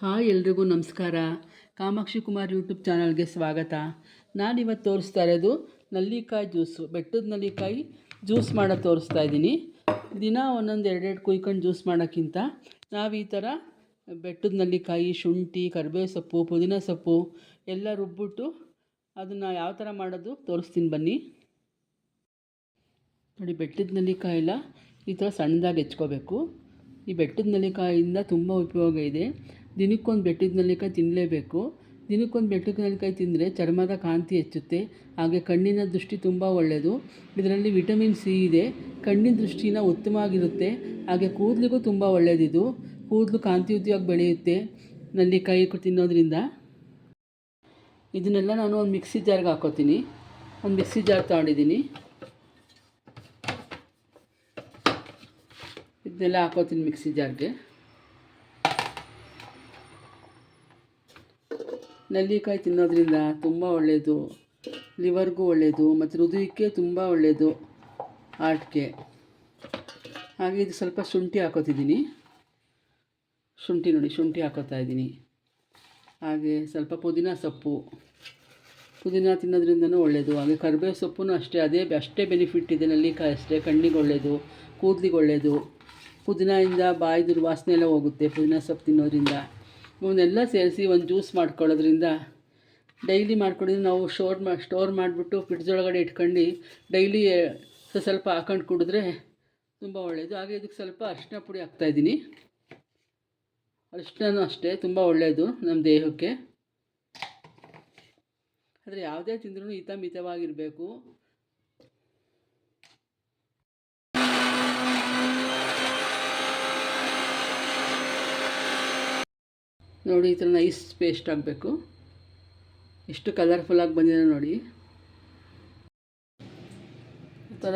Hi ಎಲ್ರಿಗೂ ನಮಸ್ಕಾರ. Kamakshi Kumar YouTube ಚಾನಲ್ಗೆ ಸ್ವಾಗತ. ನಾನಿವತ್ತು ತೋರಿಸ್ತಾ ಇರೋದು ನಲ್ಲಿಕಾಯಿ ಜ್ಯೂಸು. ಬೆಟ್ಟದ ನಲ್ಲಿಕಾಯಿ ಜ್ಯೂಸ್ ಮಾಡೋದು ತೋರಿಸ್ತಾ ಇದ್ದೀನಿ. ದಿನ ಒಂದೊಂದು ಎರಡೆರಡು ಕುಯ್ಕೊಂಡು ಜ್ಯೂಸ್ ಮಾಡೋಕ್ಕಿಂತ ನಾವು ಈ ಥರ ಬೆಟ್ಟದ ನಲ್ಲಿಕಾಯಿ, ಶುಂಠಿ ಕರಿಬೇವು ಸೊಪ್ಪು ಪುದೀನ ಸೊಪ್ಪು ಎಲ್ಲ ರುಬ್ಬಿಟ್ಟು ಅದನ್ನು ಯಾವ ಥರ ಮಾಡೋದು ತೋರಿಸ್ತೀನಿ ಬನ್ನಿ. ನೋಡಿ, ಬೆಟ್ಟದ ನೆಲ್ಲಿಕಾಯಿಲ್ಲ ಈ ಥರ ಸಣ್ಣದಾಗಿ ಹೆಚ್ಕೋಬೇಕು. ಈ ಬೆಟ್ಟದ ನೆಲ್ಲಿಕಾಯಿಂದ ತುಂಬ ಉಪಯೋಗ ಇದೆ. ದಿನಕ್ಕೊಂದು ಬೆಟ್ಟದ ನೆಲ್ಲಿಕಾಯಿ ತಿನ್ನಲೇಬೇಕು ದಿನಕ್ಕೊಂದು ಬೆಟ್ಟದ ನೆಲ್ಲಿಕಾಯಿ ತಿಂದರೆ ಚರ್ಮದ ಕಾಂತಿ ಹೆಚ್ಚುತ್ತೆ. ಹಾಗೆ ಕಣ್ಣಿನ ದೃಷ್ಟಿ ತುಂಬ ಒಳ್ಳೆಯದು ಇದರಲ್ಲಿ ವಿಟಮಿನ್ ಸಿ ಇದೆ. ಕಣ್ಣಿನ ದೃಷ್ಟಿನ ಉತ್ತಮವಾಗಿರುತ್ತೆ. ಹಾಗೆ ಕೂದಲಿಗೂ ತುಂಬ ಒಳ್ಳೆಯದಿದು ಕೂದಲು ಕಾಂತಿಯುತವಾಗಿ ಬೆಳೆಯುತ್ತೆ ನೆಲ್ಲಿಕಾಯಿ ತಿನ್ನೋದ್ರಿಂದ. ಇದನ್ನೆಲ್ಲ ನಾನು ಒಂದು ಮಿಕ್ಸಿ ಜಾರ್ಗೆ ಹಾಕೋತೀನಿ. ಒಂದು ಮಿಕ್ಸಿ ಜಾರ್ ತಗೊಂಡಿದ್ದೀನಿ. ಇದನ್ನೆಲ್ಲ ಹಾಕೋತೀನಿ ಮಿಕ್ಸಿ ಜಾರ್ಗೆ. ನೆಲ್ಲಿಕಾಯಿ ತಿನ್ನೋದ್ರಿಂದ ತುಂಬ ಒಳ್ಳೆಯದು ಲಿವರ್ಗೂ ಒಳ್ಳೆಯದು ಮತ್ತು ಹೃದಯಕ್ಕೆ ತುಂಬ ಒಳ್ಳೆಯದು ಹಾರ್ಟ್ಗೆ ಹಾಗೆ ಇದು ಸ್ವಲ್ಪ ಶುಂಠಿ ಹಾಕೋತಿದ್ದೀನಿ. ಶುಂಠಿ ನೋಡಿ, ಶುಂಠಿ ಹಾಕೋತಾ ಇದ್ದೀನಿ. ಹಾಗೆ ಸ್ವಲ್ಪ ಪುದೀನ ಸೊಪ್ಪು. ಪುದೀನ ತಿನ್ನೋದ್ರಿಂದನೂ ಒಳ್ಳೆಯದು ಹಾಗೆ ಕರಿಬೇವು ಸೊಪ್ಪು ಅಷ್ಟೇ, ಅದೇ ಅಷ್ಟೇ ಬೆನಿಫಿಟ್ ಇದೆ ನೆಲ್ಲಿಕಾಯಿ ಅಷ್ಟೇ. ಕಣ್ಣಿಗೆ ಒಳ್ಳೆಯದು ಕೂದಲಿಗೆ ಒಳ್ಳೆಯದು ಪುದೀನದಿಂದ ಬಾಯಿ ದುರ್ವಾಸನೆ ಎಲ್ಲ ಹೋಗುತ್ತೆ ಪುದೀನ ಸೊಪ್ಪು ತಿನ್ನೋದ್ರಿಂದ. ಇವನ್ನೆಲ್ಲ ಸೇರಿಸಿ ಒಂದು ಜ್ಯೂಸ್ ಮಾಡ್ಕೊಳ್ಳೋದ್ರಿಂದ ಡೈಲಿ ಮಾಡ್ಕೊಂಡಿದ್ರೆ ನಾವು ಸ್ಟೋರ್ ಮಾಡಿ ಸ್ಟೋರ್ ಮಾಡಿಬಿಟ್ಟು ಫ್ರಿಡ್ಜ್ ಒಳಗಡೆ ಇಟ್ಕೊಂಡು ಡೈಲಿ ಸ್ವಲ್ಪ ಹಾಕೊಂಡು ಕುಡಿದ್ರೆ ತುಂಬ ಒಳ್ಳೆಯದು ಹಾಗೆ ಇದಕ್ಕೆ ಸ್ವಲ್ಪ ಅರಿಶಿನ ಪುಡಿ ಹಾಕ್ತಾಯಿದ್ದೀನಿ ಅರಿಶಿನೂ ಅಷ್ಟೇ, ತುಂಬ ಒಳ್ಳೆಯದು ನಮ್ಮ ದೇಹಕ್ಕೆ. ಆದರೆ ಯಾವುದೇ ತಿಂದ್ರೂ ಹಿತ ಮಿತವಾಗಿರಬೇಕು ನೋಡಿ, ಈ ಥರ ನೈಸ್ ಪೇಸ್ಟ್ ಆಗಬೇಕು. ಎಷ್ಟು ಕಲರ್ಫುಲ್ಲಾಗಿ ಬಂದಿದೆ ನೋಡಿ. ಈ ಥರ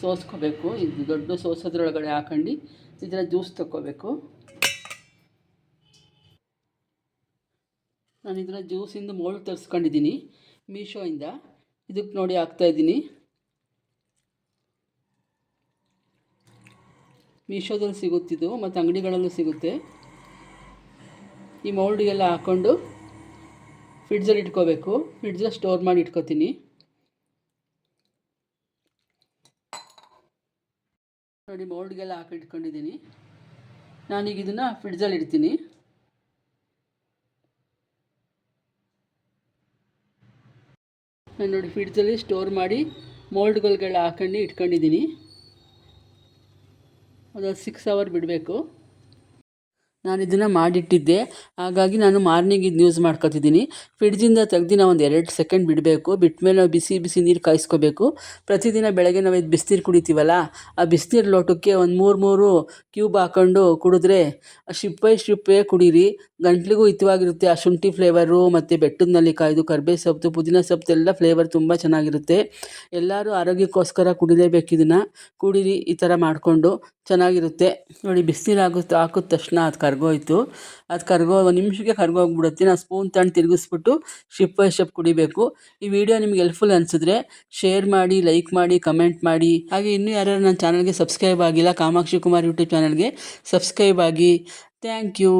ಸೋಸ್ಕೋಬೇಕು. ಇದು ದೊಡ್ಡ ಸೋಸೋದ್ರೊಳಗಡೆ ಹಾಕೊಂಡು, ಇದರ ಜ್ಯೂಸ್ ತಗೋಬೇಕು ನಾನು ಇದರ ಜ್ಯೂಸಿಂದ ಮೋಲ್ಡ್ ತರಿಸ್ಕೊಂಡಿದ್ದೀನಿ, ಮೀಶೋಯಿಂದ. ಇದಕ್ಕೆ ನೋಡಿ ಹಾಕ್ತಾಯಿದ್ದೀನಿ ಮೀಶೋದಲ್ಲಿ ಸಿಗುತ್ತಿದ್ದು, ಮತ್ತು ಅಂಗಡಿಗಳಲ್ಲೂ ಸಿಗುತ್ತೆ. ಈ ಮೌಲ್ಡಿಗೆಲ್ಲ ಹಾಕ್ಕೊಂಡು ಫ್ರಿಡ್ಜಲ್ಲಿ ಇಟ್ಕೋಬೇಕು. ಫ್ರಿಡ್ಜಲ್ಲಿ ಸ್ಟೋರ್ ಮಾಡಿ ಇಟ್ಕೋತೀನಿ. ನೋಡಿ, ಮೌಲ್ಡ್ಗೆಲ್ಲ ಹಾಕಿ ಇಟ್ಕೊಂಡಿದ್ದೀನಿ. ನಾನೀಗ ಇದನ್ನು ಫ್ರಿಡ್ಜಲ್ಲಿ ಇಡ್ತೀನಿ. ನಾನು ನೋಡಿ, ಫ್ರಿಡ್ಜಲ್ಲಿ ಸ್ಟೋರ್ ಮಾಡಿ ಮೋಲ್ಡ್ಗಳಿಗೆಲ್ಲ ಹಾಕೊಂಡು ಇಟ್ಕೊಂಡಿದ್ದೀನಿ. ಅದು ಸಿಕ್ಸ್ ಅವರ್ ಬಿಡಬೇಕು. ನಾನು ಇದನ್ನು ಮಾಡಿಟ್ಟಿದ್ದೆ. ಹಾಗಾಗಿ ನಾನು ಮಾರ್ನಿಂಗ್ ಇದು ಯೂಸ್ ಮಾಡ್ಕೊತಿದ್ದೀನಿ. ಫ್ರಿಡ್ಜಿಂದ ತೆಗ್ದು ನಾವು ಒಂದು ಎರಡು ಸೆಕೆಂಡ್ ಬಿಡಬೇಕು. ಬಿಟ್ಮೇಲೆ ನಾವು ಬಿಸಿ ಬಿಸಿ ನೀರು ಕಾಯಿಸ್ಕೋಬೇಕು. ಪ್ರತಿದಿನ ಬೆಳಗ್ಗೆ ನಾವು ಇದು ಬಿಸಿನೀರು ಕುಡಿತೀವಲ್ಲ, ಆ ಬಿಸಿನೀರು ಲೋಟಕ್ಕೆ ಒಂದು ಮೂರು ಮೂರು ಕ್ಯೂಬ್ ಹಾಕ್ಕೊಂಡು ಕುಡಿದ್ರೆ ಶಿಪ್ಪೈ ಶಿಪ್ಪೇ ಕುಡೀರಿ. ಗಂಟ್ಲಿಗೂ ಹಿತವಾಗಿರುತ್ತೆ ಆ ಶುಂಠಿ ಫ್ಲೇವರು, ಮತ್ತು ಬೆಟ್ಟದ ನಲ್ಲಿಕಾಯ್ದು ಕರ್ಬೇವು ಸೊಪ್ಪು ಪುದೀನ ಸೊಪ್ಪು ಎಲ್ಲ ಫ್ಲೇವರ್ ತುಂಬ ಚೆನ್ನಾಗಿರುತ್ತೆ. ಎಲ್ಲರೂ ಆರೋಗ್ಯಕ್ಕೋಸ್ಕರ ಕುಡಿಲೇಬೇಕು ಇದನ್ನು. ಕುಡೀರಿ, ಈ ಥರ ಮಾಡಿಕೊಂಡು ಚೆನ್ನಾಗಿರುತ್ತೆ. ನೋಡಿ ಬಿಸಿನೀರು ಆಗುತ್ತೆ ಹಾಕಿದ ತಕ್ಷಣ ಅದು ಕರ್ಗೋಯ್ತು. ಅದು ಕರ್ಗೋ ನಿಮಿಷಕ್ಕೆ ಕರ್ಗೋಗ್ಬಿಡುತ್ತೆ ನಾವು ಸ್ಪೂನ್ ತಂಡು ತಿರುಗಿಸ್ಬಿಟ್ಟು ಶಿಪ್ ಬೈ ಶಿಪ್ ಕುಡಿಬೇಕು. ಈ ವಿಡಿಯೋ ನಿಮ್ಗೆ ಹೆಲ್ಪ್ಫುಲ್ ಅನಿಸಿದ್ರೆ ಶೇರ್ ಮಾಡಿ ಲೈಕ್ ಮಾಡಿ ಕಮೆಂಟ್ ಮಾಡಿ. ಹಾಗೆ ಇನ್ನೂ ಯಾರ್ಯಾರು ನನ್ನ ಚಾನಲ್ಗೆ ಸಬ್ಸ್ಕ್ರೈಬ್ ಆಗಿಲ್ಲ, ಕಾಮಾಕ್ಷಿ ಕುಮಾರ್ ಯೂಟ್ಯೂಬ್ ಚಾನಲ್ಗೆ ಸಬ್ಸ್ಕ್ರೈಬ್ ಆಗಿ. Thank you